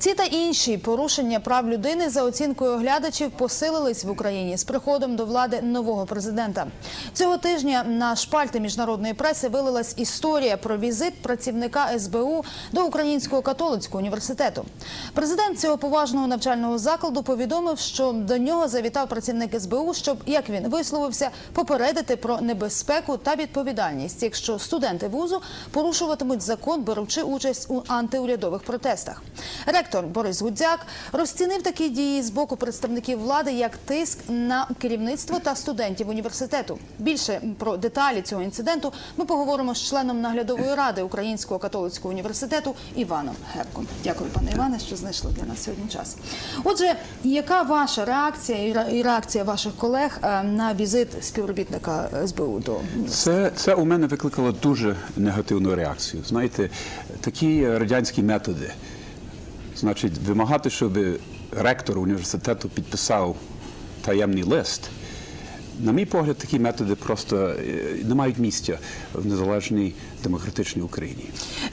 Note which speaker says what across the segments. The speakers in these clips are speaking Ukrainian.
Speaker 1: Ці та інші порушення прав людини за оцінкою оглядачів посилились в Україні з приходом до влади нового президента. Цього тижня на шпальти міжнародної преси вилилась історія про візит працівника СБУ до Українського католицького університету. Президент цього поважного навчального закладу повідомив, що до нього завітав працівник СБУ, щоб, як він висловився, попередити про небезпеку та відповідальність, якщо студенти вузу порушуватимуть закон, беручи участь у антиурядових протестах. Ректор Борис Гудзяк розцінив такі дії з боку представників влади як тиск на керівництво та студентів університету. Більше про деталі цього інциденту ми поговоримо з членом наглядової ради Українського католицького університету Іваном Гепком. Дякую, пане Іване, що знайшли для нас сьогодні час. Отже, яка ваша реакція і ре- реакція ваших колег е, на візит співробітника СБУ до
Speaker 2: Це, це у мене викликало дуже негативну реакцію. Знаєте, такі радянські методи, значить, вимагати, щоб ректор університету підписав таємний лист. На мій погляд, такі методи просто е, не мають місця в незалежній демократичній Україні.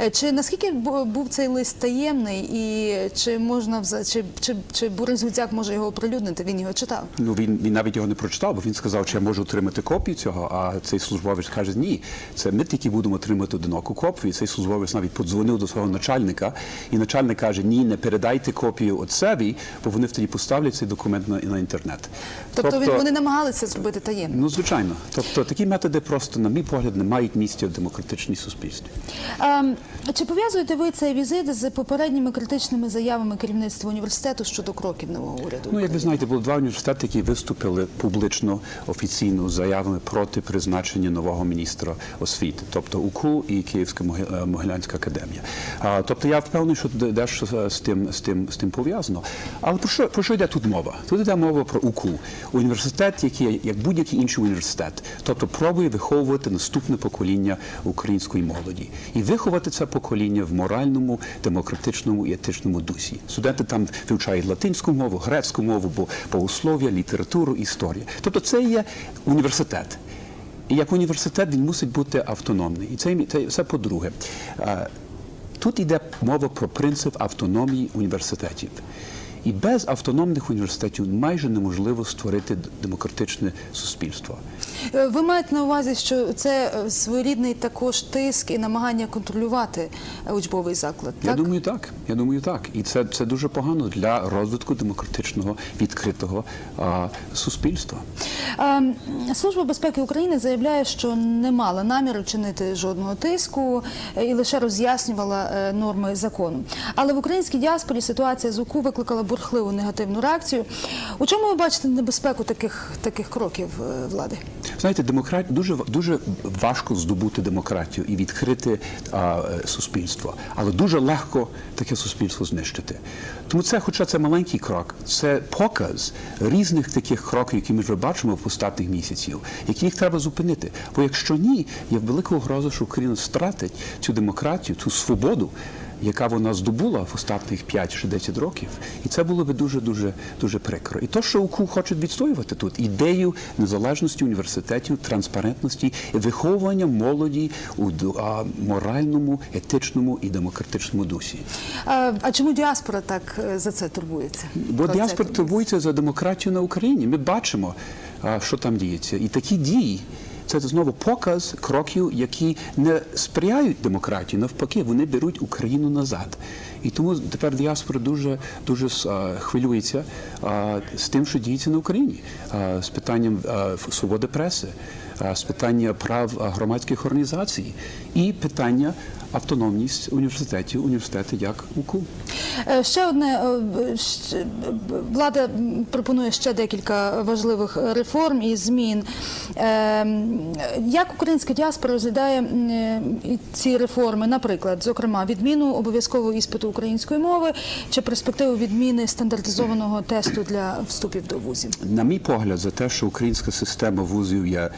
Speaker 1: Е, Чи наскільки був цей лист таємний, і чи можна чи, чи, чи Борис Гудзяк може його оприлюднити? Він його читав?
Speaker 2: Ну він, він навіть його не прочитав, бо він сказав, чи я можу отримати копію цього. А цей службовець каже, ні, це ми тільки будемо отримати одиноку копію. І цей службовець навіть подзвонив до свого начальника, і начальник каже: Ні, не передайте копію отцеві, бо вони тоді поставлять цей документ на, на інтернет.
Speaker 1: Тобто, він вони намагалися зробити таємно.
Speaker 2: Ну, звичайно. Тобто такі методи просто, на мій погляд, не мають місця в демократичній суспільстві.
Speaker 1: Ем, чи пов'язуєте ви цей візит з попередніми критичними заявами керівництва університету щодо кроків нового уряду?
Speaker 2: Ну, як ви знаєте, було два університети, які виступили публично офіційно з заявами проти призначення нового міністра освіти, тобто УКУ і Київська е, Могилянська академія. А, тобто я впевнений, що де- дещо е, з тим з тим з тим пов'язано. Але про що про що йде тут мова? Тут йде мова про УКУ, університет, який як будь-який інший університет, тобто пробує виховувати наступне покоління української молоді і виховати це покоління в моральному, демократичному і етичному дусі. Студенти там вивчають латинську мову, грецьку мову, бо- богослов'я, літературу, історію. Тобто це є університет. І як університет він мусить бути автономний. І це, це, це по-друге. Тут йде мова про принцип автономії університетів. І без автономних університетів майже неможливо створити демократичне суспільство.
Speaker 1: Е, Ви маєте на увазі, що це е, своєрідний також тиск і намагання контролювати е, учбовий заклад.
Speaker 2: Я думаю, так. Я думаю, так. І це, це дуже погано для розвитку демократичного відкритого а, суспільства.
Speaker 1: Ем, Служба безпеки України заявляє, що не мала наміру чинити жодного тиску і лише роз'яснювала норми закону. Але в українській діаспорі ситуація з УКУ викликала бурхливу негативну реакцію. У чому ви бачите небезпеку таких, таких кроків е, влади?
Speaker 2: Знаєте, демократ дуже дуже важко здобути демократію і відкрити а, суспільство, але дуже легко таке суспільство знищити. Тому це, хоча це маленький крок, це показ різних таких кроків, які ми вже бачимо в останніх місяців, які їх треба зупинити. Бо якщо ні, є велика угроза, що Україна стратить цю демократію, цю свободу. Яка вона здобула в останніх 5 чи 10 років, і це було би дуже дуже дуже прикро. І то, що УКУ хочуть відстоювати тут ідею незалежності університетів, транспарентності і виховування молоді у моральному, етичному і демократичному дусі.
Speaker 1: А, а чому діаспора так е, за це турбується?
Speaker 2: Бо діаспора турбується за демократію на Україні. Ми бачимо, що там діється, і такі дії. Це знову показ кроків, які не сприяють демократії, навпаки, вони беруть Україну назад. І тому тепер діаспора дуже дуже а, хвилюється з тим, що діється на Україні, з питанням свободи преси, з питання прав громадських організацій і питання автономність університетів, університети як УКУ.
Speaker 1: Е, Ще одне е, влада пропонує ще декілька важливих реформ і змін. Е, Як українська діаспора розглядає е, ці реформи, наприклад, зокрема, відміну обов'язкового іспиту української мови чи перспективу відміни стандартизованого тесту для вступів до вузів?
Speaker 2: На мій погляд, за те, що українська система вузів є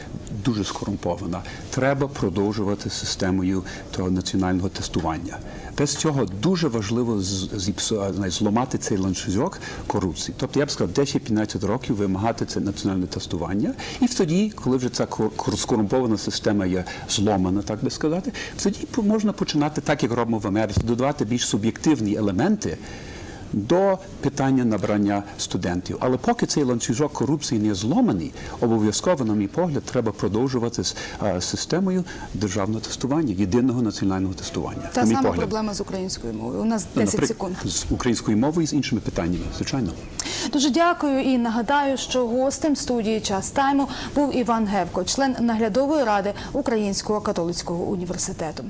Speaker 2: дуже скорумпована, треба продовжувати системою того національного тестування. Без цього дуже важливо зламати цей ланцюжок корупції. Тобто я б сказав, 10-15 років вимагати це національне тестування, і тоді, коли вже ця кор- кор- скорумпована система є зломана, так би сказати, тоді по- можна починати так, як робимо в Америці, додавати більш суб'єктивні елементи до питання набрання студентів. Але поки цей ланцюжок корупції не зломаний, обов'язково, на мій погляд, треба продовжувати з системою державного тестування, єдиного національного тестування.
Speaker 1: Та
Speaker 2: на мій
Speaker 1: сама
Speaker 2: погляд.
Speaker 1: проблема з українською мовою. У нас 10
Speaker 2: Наприк-
Speaker 1: секунд.
Speaker 2: з українською мовою і з іншими питаннями, звичайно.
Speaker 1: Дуже дякую і нагадаю, що гостем студії час тайму був Іван Гевко, член наглядової ради Українського католицького університету.